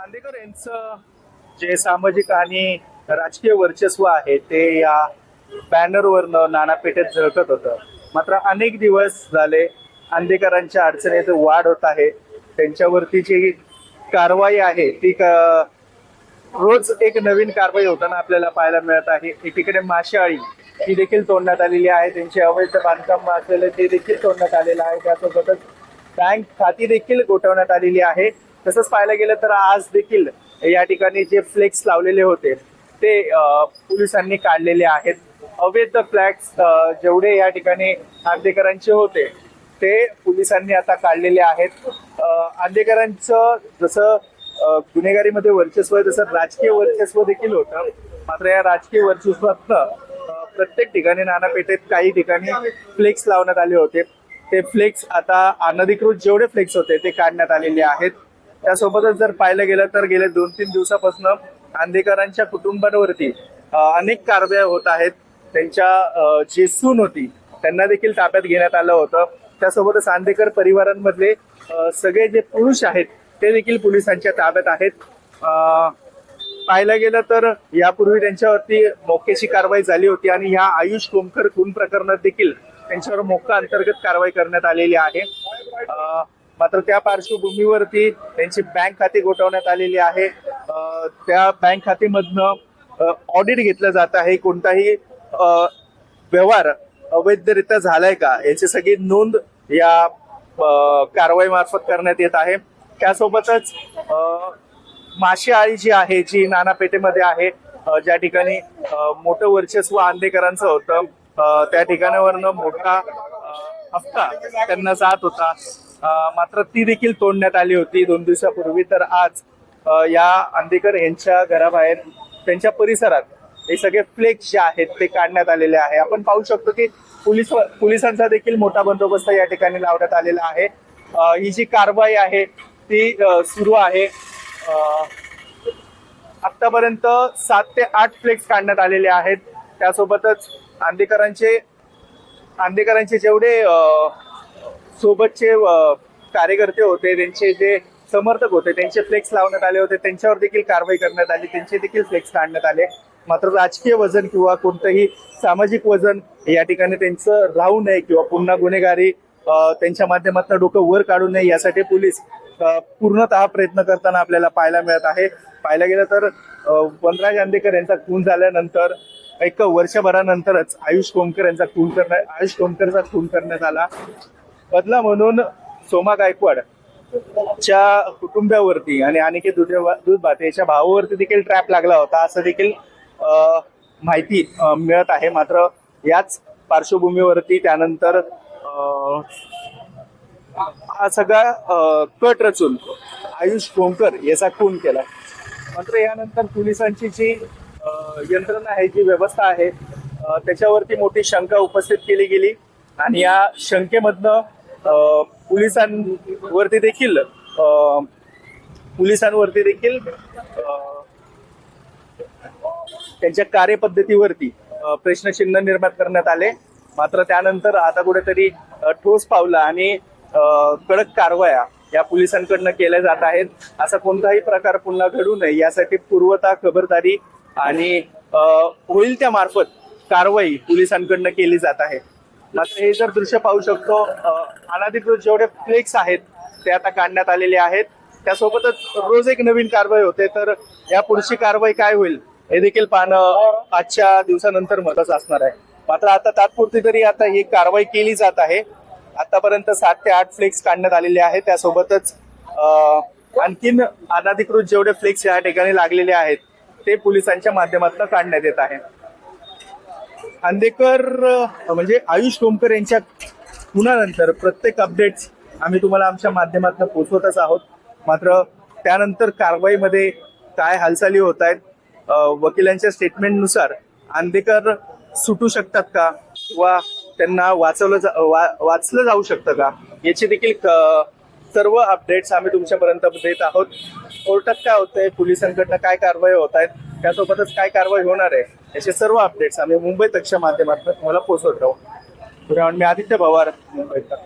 खांदेकर यांचं जे सामाजिक आणि राजकीय वर्चस्व आहे ते या बॅनरवरनं नाना पेठेत झळकत होतं. मात्र अनेक दिवस झाले आंदेकरांच्या अडचणीत वाढ होत आहे. त्यांच्यावरती जी कारवाई आहे ती का रोज एक नवीन कारवाई होताना आपल्याला पाहायला मिळत आहे. एकीकडे माशाळी ही देखील तोडण्यात आलेली आहे. त्यांचे अवैध बांधकाम असलेले ते देखील तोडण्यात आलेलं आहे. त्यासोबतच बँक खाती देखील गोठवण्यात आलेली आहे. तसंच पाहायला गेलं तर आज देखील या ठिकाणी जे फ्लेक्स लावलेले होते ते पोलिसांनी काढलेले आहेत. अवैध फ्लॅक्स जेवढे या ठिकाणी आंदेकरांचे होते ते पोलिसांनी आता काढलेले आहेत. अं, आंदेकरांचं जसं गुन्हेगारीमध्ये वर्चस्व आहे तसं राजकीय वर्चस्व देखील होतं. मात्र या राजकीय वर्चस्वात प्रत्येक ठिकाणी नानापेठेत काही ठिकाणी फ्लेक्स लावण्यात आले होते. ते फ्लेक्स आता अनधिकृत जेवढे फ्लेक्स होते ते काढण्यात आलेले आहेत. त्यासोबतच जर पाहिलं गेलं तर गेल्या दोन तीन दिवसापासून आंदेकरांच्या कुटुंबांवरती अनेक कारवाया होत आहेत. त्यांच्या जी सून होती त्यांना देखील ताब्यात घेण्यात आलं होतं. त्यासोबतच आंदेकर परिवारांमधले सगळे जे पुरुष आहेत ते देखील पोलिसांच्या ताब्यात आहेत. पाहायला गेलं तर यापूर्वी त्यांच्यावरती मोक्याची कारवाई झाली होती आणि ह्या आयुष कोमकर खून प्रकरणात देखील त्यांच्यावर मोक्का अंतर्गत कारवाई करण्यात आलेली आहे. मात्र त्या पार्श्वभूमीवरती त्यांची बँक खाती गोठवण्यात आलेली आहे. त्या बँक खात्यामधनं ऑडिट घेतलं जात आहे. कोणताही व्यवहार अवैधरित्या झालाय का? याची सगळी नोंद या कारवाई मार्फत करण्यात येत आहे. त्यासोबतच माशी आळी जी आहे जी नानापेठेमध्ये आहे ज्या ठिकाणी मोठं वर्चस्व आंदेकरांचं होतं त्या ठिकाणावरनं मोठा हफ्ता हप्ता त्यांना जात होता. मात्र ती देखील तोडण्यात आली होती. दोन दिवसापूर्वी तर आज या आंदेकर यांच्या घराबाहेर त्यांच्या परिसरात हे सगळे फ्लेक्स जे आहेत ते काढण्यात आलेले आहे. आपण पाहू शकतो की पोलीस पोलिसांचा देखील मोठा बंदोबस्त या ठिकाणी लावण्यात आलेला आहे. ही जी कारवाई आहे ती सुरू आहे. आतापर्यंत सात ते आठ फ्लेक्स काढण्यात आलेले आहेत. त्यासोबतच आंदेकरांचे आंदेकरांचे जेवढे सोबतचे कार्यकर्ते होते त्यांचे जे समर्थक होते त्यांचे फ्लेक्स लावण्यात आले होते त्यांच्यावर देखील कारवाई करण्यात आली त्यांचे देखील फ्लेक्स काढण्यात आले. मात्र राजकीय वजन किंवा कोणतंही सामाजिक वजन या ठिकाणी त्यांचं राहू नये किंवा पुन्हा गुन्हेगारी त्यांच्या माध्यमातून डोकं वर काढू नये यासाठी पोलीस पूर्णतः प्रयत्न करताना आपल्याला पाहायला मिळत आहे. पाहायला गेलं तर वनराज आंदेकर यांचा खून झाल्यानंतर एक वर्षभरानंतरच आयुष कोमकर यांचा खून करण्यात आयुष कोमकरचा खून करण्यात आला. बदला म्हणून सोमा गायकवाड च्या कुटुंबावरती आणि अनिकेत दूध दूध याच्या भावावरती देखील ट्रॅप लागला होता असं देखील माहिती मिळत आहे. मात्र याच पार्श्वभूमीवरती त्यानंतर हा सगळा कट रचून आयुष कोंकर याचा खून केला मात्र यानंतर पोलिसांची जी यंत्रणा आहे जी व्यवस्था आहे त्याच्यावरती मोठी शंका उपस्थित केली गेली. आणि या शंकेमधनं पोलिसांवरती देखील पोलिसांवरती देखील त्यांच्या कार्यपद्धतीवरती प्रश्नचिन्ह निर्माण करण्यात आले. मात्र त्यानंतर आता कुठेतरी ठोस पावलं आणि कडक कारवाया या पोलिसांकडनं केल्या जात आहेत. असा कोणताही प्रकार पुन्हा घडू नये यासाठी पूर्वता खबरदारी आणि होईल त्या मार्फत कारवाई पोलिसांकडनं केली जात आहे. मात्र हे जर दृश्य पाहू शकतो अनाधिकृत अनधिकृत जेवढे फ्लेक्स आहेत ते आता काढण्यात आलेले आहेत. त्यासोबतच रोज एक नवीन कारवाई होते तर या पुढची कारवाई काय होईल हे देखील पाहणं आजच्या दिवसानंतर महत्वाचं असणार आहे. मात्र आता तात्पुरती तरी आता ही कारवाई केली जात आहे. आतापर्यंत सात ते आठ फ्लेक्स काढण्यात आलेले आहेत. त्यासोबतच आणखीन अनधिकृत जेवढे फ्लेक्स या ठिकाणी लागलेले आहेत ते पोलिसांच्या माध्यमातून काढण्यात येत आहे. खांदेकर म्हणजे आयुष टोमकर यांच्या खुनानंतर प्रत्येक अपडेट्स आम्ही तुम्हाला आमच्या माध्यमातून पोहोचवतच आहोत. मात्र त्यानंतर कारवाईमध्ये काय हालचाली होत आहेत वकिलांच्या स्टेटमेंटनुसार आंदेकर सुटू शकतात का? किंवा त्यांना वाचवलं जा- वा- वाचलं जाऊ शकतं का? याची देखील क- सर्व अपडेट्स आम्ही तुमच्यापर्यंत देत आहोत. कोर्टात काय होतंय पोलिसांकडनं काय कारवाई होत आहेत त्यासोबतच काय कारवाई होणार आहे याचे सर्व अपडेट्स आम्ही मुंबई तकच्या माध्यमातून तुम्हाला पोहोचवत राहू. मी आदित्य पवार मुंबईचा